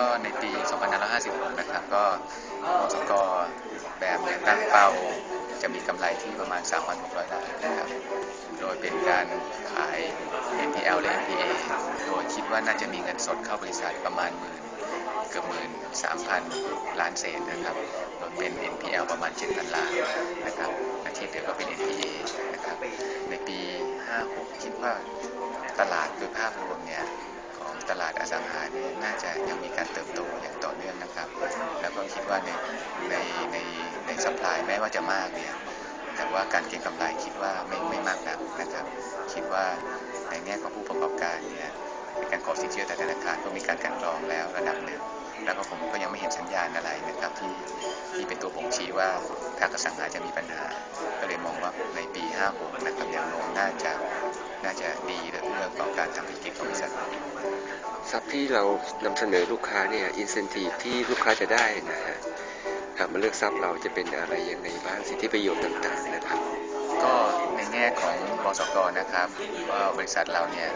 ก็ในปี 2556 นะครับ ก็บสกแบบเนี่ยตั้งเป้าจะมีกำไรที่ประมาณ 3,600 ล้านนะครับ โดยเป็นการขาย NPL และ NPA โดยคิดว่าน่าจะมีเงินสดเข้าบริษัทประมาณหมื่นเกือบหมื่นสามพันล้านเศษนะครับโดยเป็น NPL ประมาณ 7,000 ล้านนะครับและที่เหลือก็เป็น NPA นะครับ ในปี 56 คิดว่าตลาดโดยภาพรวมเนี่ย ตลาดอสังหาเนี่ยน่าจะยังมีการเติบโตอย่างต่อเนื่องนะครับ แล้วก็คิดว่าในในในในสัปปายแม้ว่าจะมากเนี่ยแต่ว่าการเก็งกำไรคิดว่าไม่ไม่มากนักนะครับ คิดว่าในแง่ของผู้ประกอบการเนี่ยในการขอสินเชื่อธนาคารก็มีการกันกรองแล้วระดับหนึ่งแล้วก็ผมก็ยังไม่เห็นสัญญาณอะไรนะครับที่ที่เป็นตัวบ่งชี้ว่าภาคอสังหาจะมีปัญหา ก็เลยมองว่าในปี 56 นะครับแนวโน้มน่าจะ น่าจะดีและเอื้อต่อการทำธุรกิจของบริษัท ทรัพย์ที่เรานำเสนอลูกค้าเนี่ยอินเซนティブที่ลูกค้าจะได้นะฮะหากมาเลือกทรัพย์เราจะเป็นอะไรยังไงบ้างสิทธิประโยชน์ต่างๆนะครับ ก็ในแง่ของบสกนะครับว่าบริษัทเราเนี่ย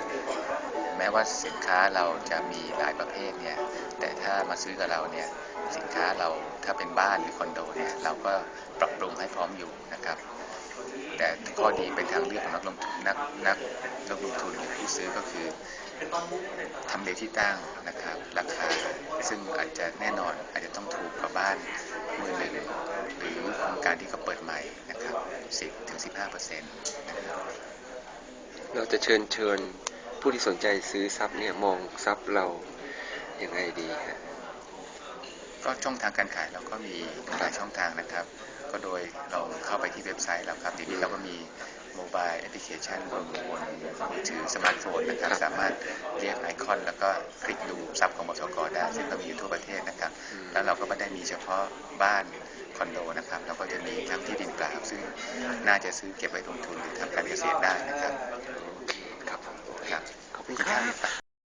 แม้ว่าสินค้าเราจะมีหลายประเภทเนี่ยแต่ถ้ามาซื้อกับเราเนี่ยสินค้าเราถ้าเป็นบ้านหรือคอนโดเนี่ยเราก็ปรับปรุงให้พร้อมอยู่นะครับ แต่ข้อดีเป็นทางเลือกของนักลงทุนนักนักนักลงทุนผู้ซื้อก็คือทำเลที่ตั้งนะครับราคาซึ่งอาจจะแน่นอนอาจจะต้องถูกกว่าบ้านมือหนึ่งหรือโครงการที่เขาเปิดใหม่นะครับ10ถึง15เปอร์เซ็นต์นะครับเราจะเชิญเชิญผู้ที่สนใจซื้อทรัพย์เนี่ยมองทรัพย์เราอยังไงดีฮะ ก็ช่องทางการขายเราก็มีหลายช่องทางนะครับ ก็โดยเราเข้าไปที่เว็บไซต์เราครับเดี๋ยวนี้เราก็มีโมบายแอปพลิเคชันบนบนมือถือสมาร์ทโฟนนะครับ สามารถเรียกไอคอน แล้วก็คลิกดูทรัพย์ของบสกได้ ซึ่งเรามีอยู่ทั่วประเทศนะครับ แล้วเราก็ไม่ได้มีเฉพาะบ้านคอนโดนะครับ เราก็จะมีทั้งที่ดินเปล่าซึ่งน่าจะซื้อเก็บไว้ลงทุนหรือทำการเกษตรได้